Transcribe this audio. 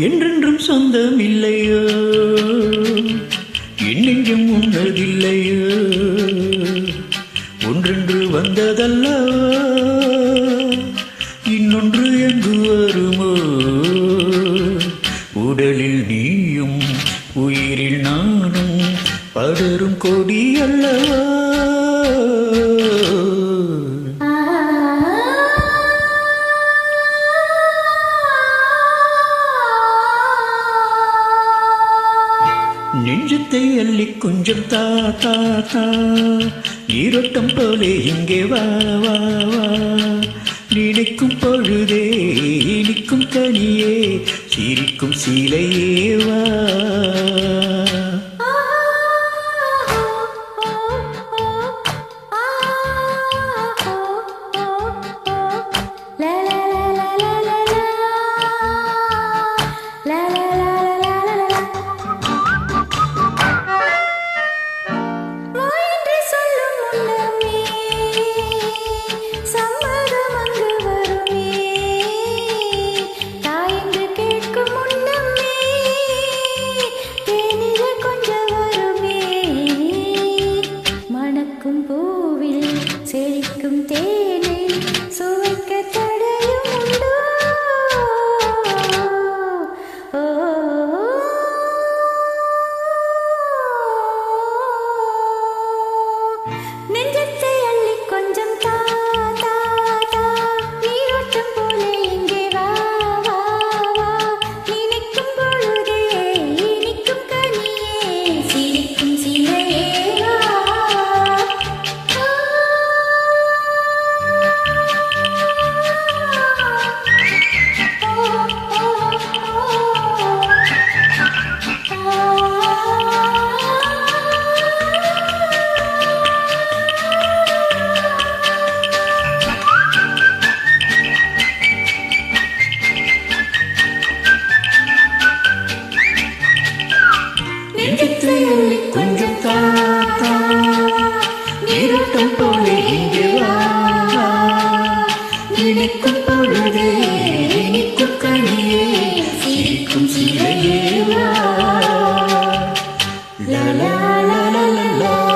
என்றென்றும் சொந்தம் இல்லையோ என்னெங்கும் உன்னதில்லையோ ஒன்றென்று வந்ததல்லவோ? நெஞ்சத்தை அள்ளி கொஞ்சம் தா தா தா. ஈரோட்டம் போலே இங்கே வா வா வா. நினைக்கும் பொழுதே இனிக்கும் கனியே சிரிக்கும் சீலையே வா. நினைக்கும் பொழுதே இனிக்கும் கனியே சிரிக்கும் சிலையே லா லா லா